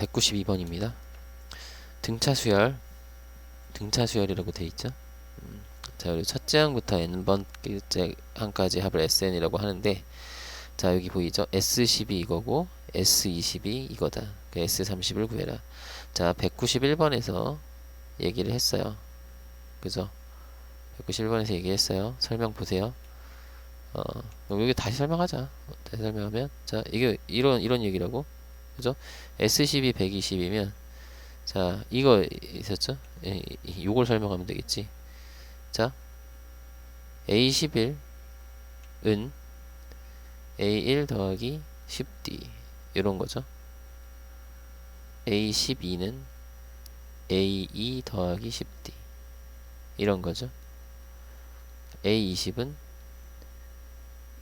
192번입니다. 등차 수열, 등차 수열이라고 돼 있죠. 음, 자, 그리고 첫째 항부터 n번째 항까지 합을 SN이라고 하는데, 자, 여기 보이죠? S12 이거고, S22 이거다. 그 S30을 구해라. 자, 191번에서 얘기를 했어요. 그죠? 191번에서 얘기했어요. 설명 보세요. 어, 여기 다시 설명하자. 다시 설명하면, 자, 이게 이런, 이런 얘기라고. 그죠? S12 120이면 자 이거 있었죠? 예, 이- 요걸 설명하면 되겠지. 자 A11은 A1 더하기 10D 이런 거죠. A12는 A2 더하기 10D 이런 거죠. A20은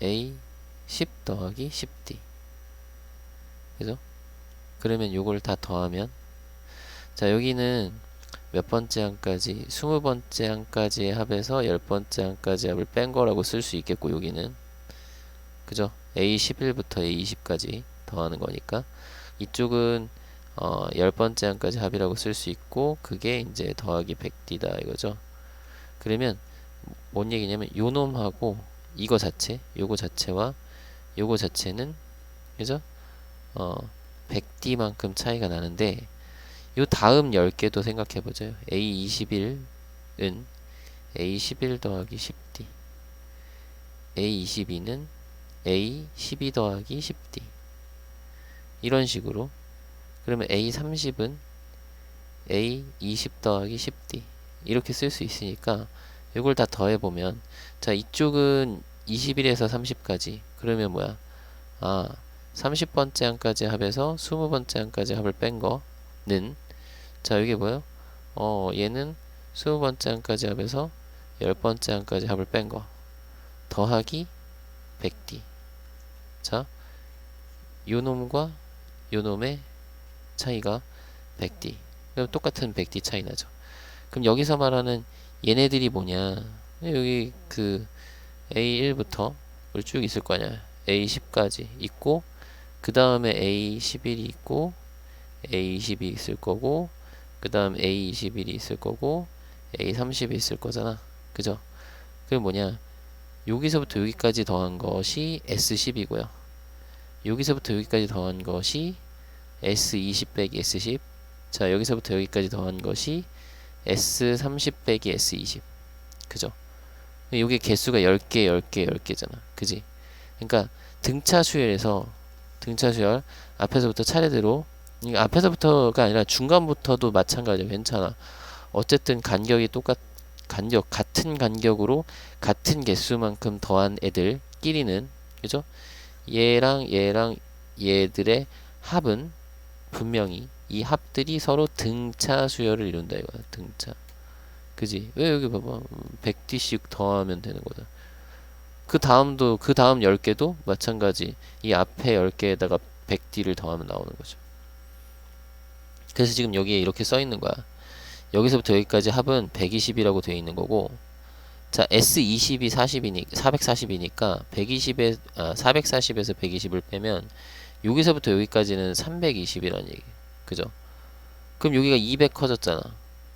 A10 더하기 10D 그죠? 그러면 요걸 다 더하면? 자 여기는 몇 번째 항까지? 스무 번째 항까지의 합에서 열 번째 항까지 합을 뺀 거라고 쓸 수 있겠고 여기는. 그죠? A11부터 A20까지 더하는 거니까. 이쪽은 어, 열 번째 항까지 합이라고 쓸 수 있고 그게 이제 더하기 100D다 이거죠? 그러면 뭔 얘기냐면 요 놈하고 이거 자체 요거 자체와 요거 자체는 그죠? 어 100D만큼 차이가 나는데 요 다음 10개도 생각해 보죠. A21은 A11 더하기 10D A22는 A12 더하기 10D 이런 식으로. 그러면 A30은 A20 더하기 10D 이렇게 쓸 수 있으니까 이걸 다 더해 보면 자 이쪽은 21에서 30까지. 그러면 뭐야? 아 30번째 항까지 합에서 20번째 항까지 합을 뺀 거는 자 이게 뭐예요? 어 얘는 20번째 항까지 합에서 10번째 항까지 합을 뺀 거. 더하기 100D 자 요놈과 요놈의 차이가 100D 그럼 똑같은 100D 차이 나죠. 그럼 여기서 말하는 얘네들이 뭐냐? 여기 그 A1부터 쭉 있을 거 아니야. A10까지 있고 그 다음에 A11이 있고 A20이 있을 거고 그 다음 A21이 있을 거고 A30이 있을 거잖아. 그죠? 그게 뭐냐? 여기서부터 여기까지 더한 것이 S10이고요. 여기서부터 여기까지 더한 것이 S20 빼기 S10. 자 여기서부터 여기까지 더한 것이 S30 빼기 S20. 그죠? 요게 개수가 10개 10개 10개잖아. 그지? 그러니까 등차 수열에서 등차 수열 앞에서부터 차례대로. 이게 앞에서부터가 아니라 중간부터도 마찬가지야 괜찮아. 어쨌든 간격이 똑같 간격 같은 간격으로 같은 개수만큼 더한 애들끼리는 그죠? 얘랑 얘랑 얘들의 합은 분명히 이 합들이 서로 등차 수열을 이룬다 이거야. 등차. 그지? 왜 여기 봐봐. 100D씩 더하면 되는 거다 그 다음도 그 다음 10개도 마찬가지 이 앞에 10개에다가 100D를 더하면 나오는 거죠. 그래서 지금 여기에 이렇게 써 있는 거야. 여기서부터 여기까지 합은 120이라고 되어 있는 거고 자 S20이 40이니 440이니까 120에 아, 440에서 120을 빼면 여기서부터 여기까지는 320이라는 얘기. 그죠? 그럼 여기가 200 커졌잖아.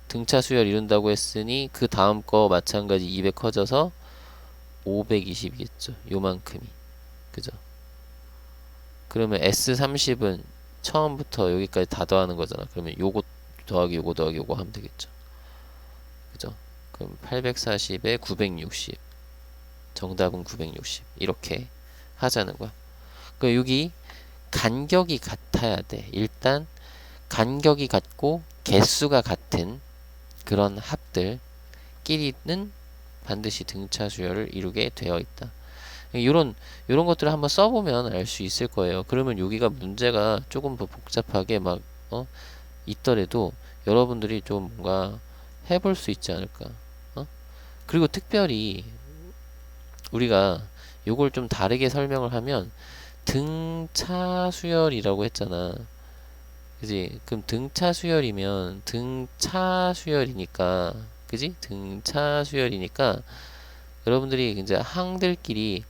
등차 수열 이룬다고 했으니 그 다음 거 마찬가지 200 커져서 520이겠죠. 요만큼이. 그죠? 그러면 S30은 처음부터 여기까지 다 더하는 거잖아. 그러면 요거 더하기 요거 더하기 요거 하면 되겠죠. 그죠? 그럼 840에 960. 정답은 960. 이렇게 하자는 거야. 그 여기 간격이 같아야 돼. 일단 간격이 같고 개수가 같은 그런 합들끼리는 반드시 등차 수열을 이루게 되어 있다. 이런 이런 것들을 한번 써보면 알 수 있을 거예요. 그러면 여기가 문제가 조금 더 복잡하게 막 어? 있더라도 여러분들이 좀 뭔가 해볼 수 있지 않을까. 어? 그리고 특별히 우리가 요걸 좀 다르게 설명을 하면 등차 수열이라고 했잖아. 그지? 그럼 등차 수열이면 등차 수열이니까 그지? 등차 수열이니까 여러분들이 이제 항들끼리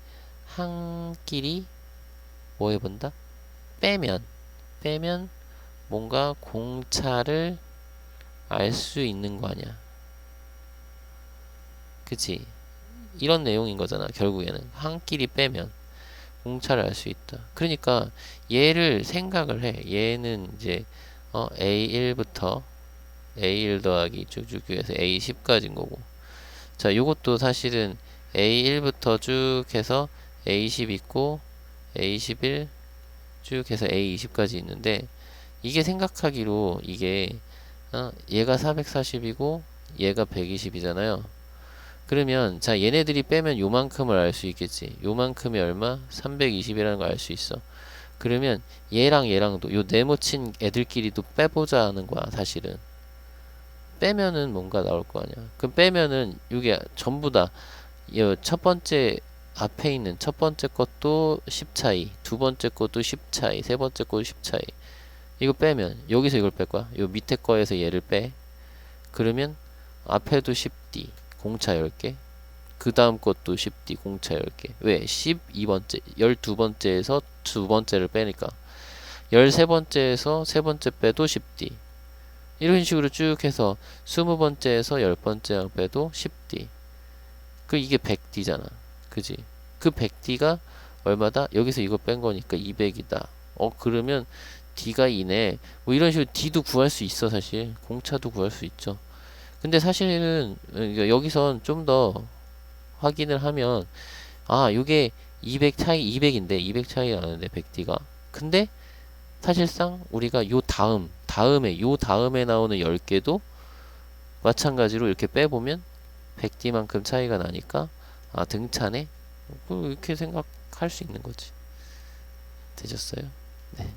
항끼리 뭐 해본다? 빼면 빼면 뭔가 공차를 알 수 있는 거 아니야. 그치? 이런 내용인 거잖아, 결국에는. 한 끼리 빼면 공차를 알 수 있다. 그러니까 얘를 생각을 해. 얘는 이제 어, A1부터 A1 더하기 쭉쭉 해서 A10까지인 거고. 자, 요것도 사실은 A1부터 쭉 해서 A10 있고 A11 쭉 해서 A20까지 있는데 이게 생각하기로 이게 어, 얘가 440이고 얘가 120이잖아요. 그러면 자 얘네들이 빼면 요만큼을 알 수 있겠지. 요만큼이 얼마? 320이라는 걸 알 수 있어. 그러면 얘랑 얘랑도 요 네모 친 애들끼리도 빼보자 하는 거야 사실은. 빼면은 뭔가 나올 거 아니야. 그럼 빼면은 이게 전부 다 첫 번째 앞에 있는 첫 번째 것도 10 차이, 두 번째 것도 10 차이, 세 번째 것도 10 차이. 이거 빼면 여기서 이걸 뺄 거야. 요 밑에 거에서 얘를 빼. 그러면 앞에도 10D 공차 10개. 그 다음 것도 10D 공차 10개. 왜? 12번째, 12번째에서 두 번째를 빼니까. 13번째에서 세 번째 빼도 10D. 이런 식으로 쭉 해서 20번째에서 10번째 빼도 10D. 그 이게 100D잖아. 그지? 그 100D가 얼마다? 여기서 이거 뺀 거니까 200이다. 어, 그러면 D가 2네. 뭐 이런 식으로 D도 구할 수 있어, 사실. 공차도 구할 수 있죠. 근데 사실은 어, 여기선 좀 더 확인을 하면 아, 요게 200 차이 200인데 200 차이 나는데 100D가. 근데 사실상 우리가 요 다음 다음에 요 다음에 나오는 10개도 마찬가지로 이렇게 빼보면 100D만큼 차이가 나니까 아 등차네 뭐 이렇게 생각할 수 있는 거지 되셨어요? 네